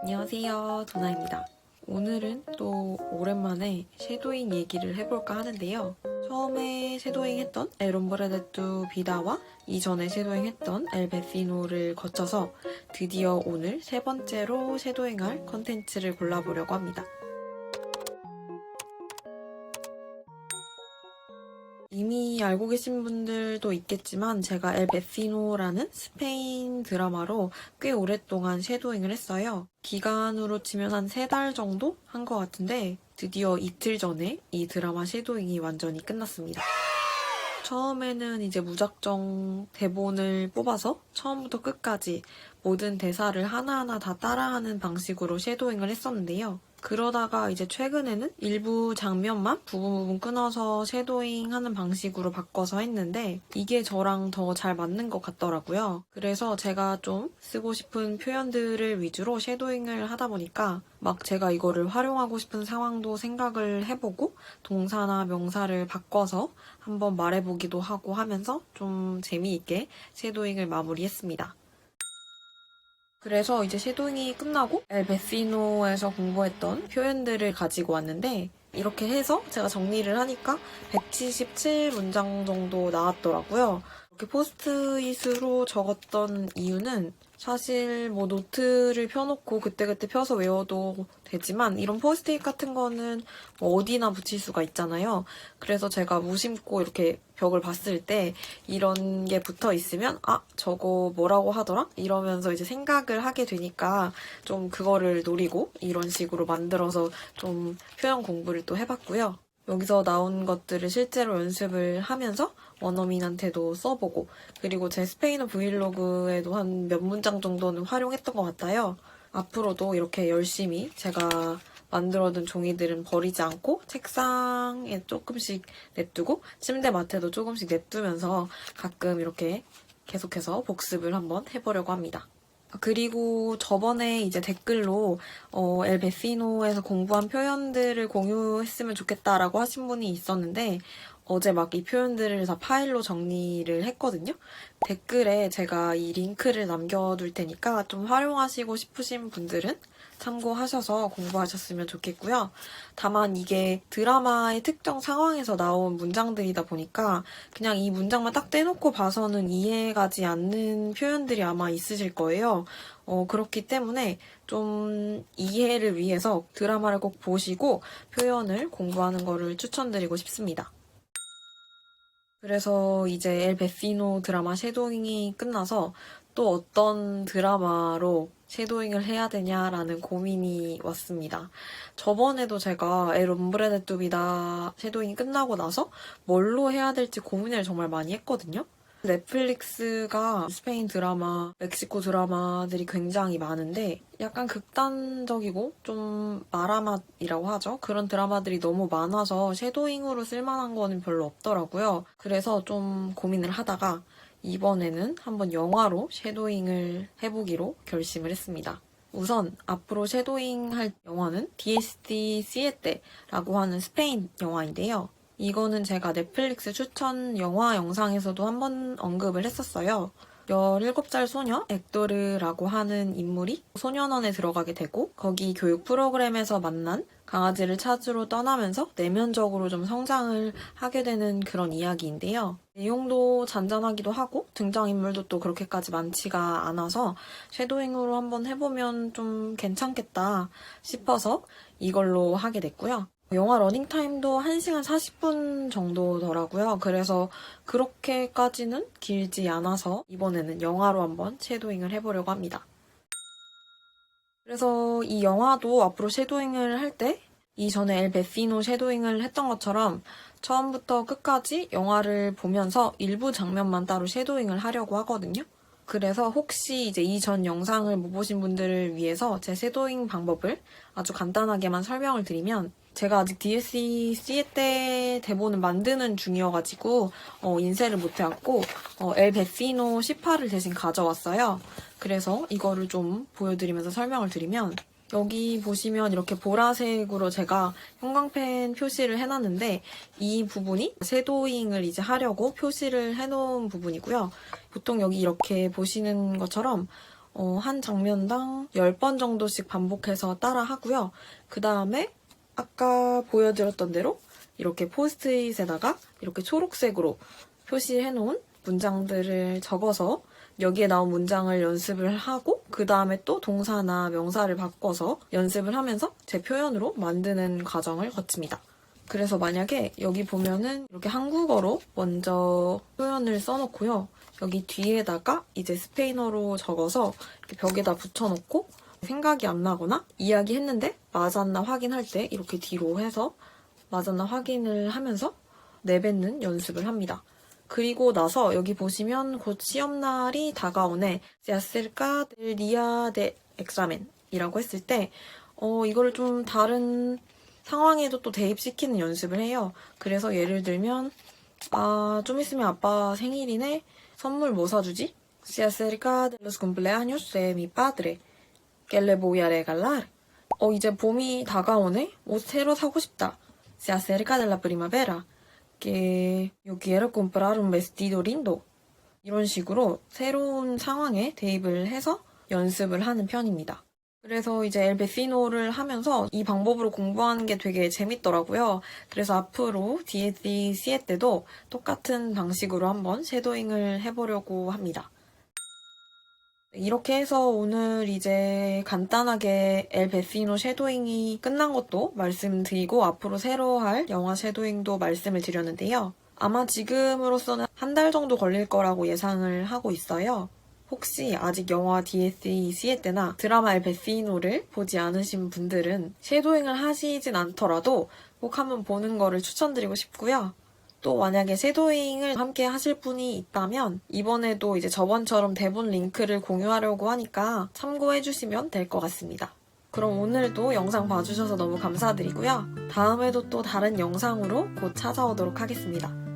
안녕하세요, 도나입니다. 오늘은 또 오랜만에 섀도잉 얘기를 해볼까 하는데요. 처음에 섀도잉 했던 에롬브레데뚜 비다와 이전에 섀도잉 했던 엘베시노를 거쳐서 드디어 오늘 세 번째로 섀도잉할 컨텐츠를 골라보려고 합니다. 이미 알고 계신 분들도 있겠지만 제가 엘 베시노라는 스페인 드라마로 꽤 오랫동안 섀도잉을 했어요. 기간으로 치면 한 세 달 정도 한 것 같은데 드디어 이틀 전에 이 드라마 섀도잉이 완전히 끝났습니다. 처음에는 이제 무작정 대본을 뽑아서 처음부터 끝까지 모든 대사를 하나하나 다 따라하는 방식으로 섀도잉을 했었는데요. 그러다가 이제 최근에는 일부 장면만 부분 부분 끊어서 섀도잉 하는 방식으로 바꿔서 했는데 이게 저랑 더 잘 맞는 것 같더라고요. 그래서 제가 좀 쓰고 싶은 표현들을 위주로 섀도잉을 하다 보니까 막 제가 이거를 활용하고 싶은 상황도 생각을 해보고 동사나 명사를 바꿔서 한번 말해보기도 하고 하면서 좀 재미있게 섀도잉을 마무리했습니다. 그래서 이제 섀도잉이 끝나고 엘베시노에서 공부했던 표현들을 가지고 왔는데 이렇게 해서 제가 정리를 하니까 177문장 정도 나왔더라고요. 이렇게 포스트잇으로 적었던 이유는 사실 뭐 노트를 펴놓고 그때그때 펴서 외워도 되지만 이런 포스트잇 같은 거는 뭐 어디나 붙일 수가 있잖아요. 그래서 제가 무심코 이렇게 벽을 봤을 때 이런 게 붙어 있으면 아 저거 뭐라고 하더라 이러면서 이제 생각을 하게 되니까 좀 그거를 노리고 이런 식으로 만들어서 좀 표현 공부를 또 해봤고요. 여기서 나온 것들을 실제로 연습을 하면서 원어민한테도 써보고 그리고 제 스페인어 브이로그에도 한 몇 문장 정도는 활용했던 것 같아요. 앞으로도 이렇게 열심히 제가 만들어둔 종이들은 버리지 않고 책상에 조금씩 냅두고 침대 맡에도 조금씩 냅두면서 가끔 이렇게 계속해서 복습을 한번 해보려고 합니다. 그리고 저번에 이제 댓글로 어, 엘 베시노에서 공부한 표현들을 공유했으면 좋겠다라고 하신 분이 있었는데 어제 막 이 표현들을 다 파일로 정리를 했거든요. 댓글에 제가 이 링크를 남겨둘 테니까 좀 활용하시고 싶으신 분들은 참고하셔서 공부하셨으면 좋겠고요. 다만 이게 드라마의 특정 상황에서 나온 문장들이다 보니까 그냥 이 문장만 딱 떼놓고 봐서는 이해가지 않는 표현들이 아마 있으실 거예요. 어, 그렇기 때문에 좀 이해를 위해서 드라마를 꼭 보시고 표현을 공부하는 거를 추천드리고 싶습니다. 그래서 이제 엘 베시노 드라마 섀도잉이 끝나서 또 어떤 드라마로 섀도잉을 해야 되냐라는 고민이 왔습니다. 저번에도 제가 엘 옴브레데 뚜비다 섀도잉이 끝나고 나서 뭘로 해야 될지 고민을 정말 많이 했거든요. 넷플릭스가 스페인 드라마, 멕시코 드라마들이 굉장히 많은데 약간 극단적이고 좀 마라맛이라고 하죠. 그런 드라마들이 너무 많아서 섀도잉으로 쓸만한 거는 별로 없더라고요. 그래서 좀 고민을 하다가 이번에는 한번 영화로 섀도잉을 해보기로 결심을 했습니다. 우선 앞으로 섀도잉 할 영화는 DSD 시에테라고 하는 스페인 영화인데요. 이거는 제가 넷플릭스 추천 영화 영상에서도 한번 언급을 했었어요. 17살 소녀 엑도르라고 하는 인물이 소년원에 들어가게 되고 거기 교육 프로그램에서 만난 강아지를 찾으러 떠나면서 내면적으로 좀 성장을 하게 되는 그런 이야기인데요. 내용도 잔잔하기도 하고 등장인물도 또 그렇게까지 많지가 않아서 섀도잉으로 한번 해보면 좀 괜찮겠다 싶어서 이걸로 하게 됐고요. 영화 러닝타임도 1시간 40분 정도더라고요. 그래서 그렇게까지는 길지 않아서 이번에는 영화로 한번 섀도잉을 해보려고 합니다. 그래서 이 영화도 앞으로 섀도잉을 할 때 이전에 엘 베시노 섀도잉을 했던 것처럼 처음부터 끝까지 영화를 보면서 일부 장면만 따로 섀도잉을 하려고 하거든요. 그래서 혹시 이제 이 전 영상을 못 보신 분들을 위해서 제 섀도잉 방법을 아주 간단하게만 설명을 드리면 제가 아직 DSE CE 때 대본을 만드는 중이어가지고 어, 인쇄를 못해왔고 어, 엘 베시노 18을 대신 가져왔어요. 그래서 이거를 좀 보여드리면서 설명을 드리면 여기 보시면 이렇게 보라색으로 제가 형광펜 표시를 해놨는데 이 부분이 섀도잉을 이제 하려고 표시를 해놓은 부분이고요. 보통 여기 이렇게 보시는 것처럼 어, 한 장면당 10번 정도씩 반복해서 따라 하고요. 그 다음에 아까 보여드렸던 대로 이렇게 포스트잇에다가 이렇게 초록색으로 표시해 놓은 문장들을 적어서 여기에 나온 문장을 연습을 하고 그 다음에 또 동사나 명사를 바꿔서 연습을 하면서 제 표현으로 만드는 과정을 거칩니다. 그래서 만약에 여기 보면은 이렇게 한국어로 먼저 표현을 써놓고요. 여기 뒤에다가 이제 스페인어로 적어서 벽에다 붙여놓고 생각이 안 나거나 이야기했는데 맞았나 확인할 때 이렇게 뒤로 해서 맞았나 확인을 하면서 내뱉는 연습을 합니다. 그리고 나서 여기 보시면 곧 시험날이 다가오네. Se acerca el día de examen 이라고 했을 때 어, 이거를 좀 다른 상황에도 또 대입시키는 연습을 해요. 그래서 예를 들면 아, 좀 있으면 아빠 생일이네. 선물 뭐 사주지? Se acerca de los cumpleaños de mi. 어, 이제 봄이 다가오네? 옷 새로 사고 싶다. Se acerca de la. Que yo quiero comprar un vestido lindo. 이런 식으로 새로운 상황에 대입을 해서 연습을 하는 편입니다. 그래서 이제 엘베시노를 하면서 이 방법으로 공부하는 게 되게 재밌더라고요. 그래서 앞으로 DSE, CE 때도 똑같은 방식으로 한번 쉐도잉을 해보려고 합니다. 이렇게 해서 오늘 이제 간단하게 엘 베시노 쉐도잉이 끝난 것도 말씀드리고 앞으로 새로 할 영화 쉐도잉도 말씀을 드렸는데요. 아마 지금으로서는 한 달 정도 걸릴 거라고 예상을 하고 있어요. 혹시 아직 영화 DSE 시에 때나 드라마 엘 베시노를 보지 않으신 분들은 쉐도잉을 하시진 않더라도 꼭 한번 보는 거를 추천드리고 싶고요. 또 만약에 쉐도잉을 함께 하실 분이 있다면 이번에도 이제 저번처럼 대본 링크를 공유하려고 하니까 참고해 주시면 될 것 같습니다. 그럼 오늘도 영상 봐주셔서 너무 감사드리고요. 다음에도 또 다른 영상으로 곧 찾아오도록 하겠습니다.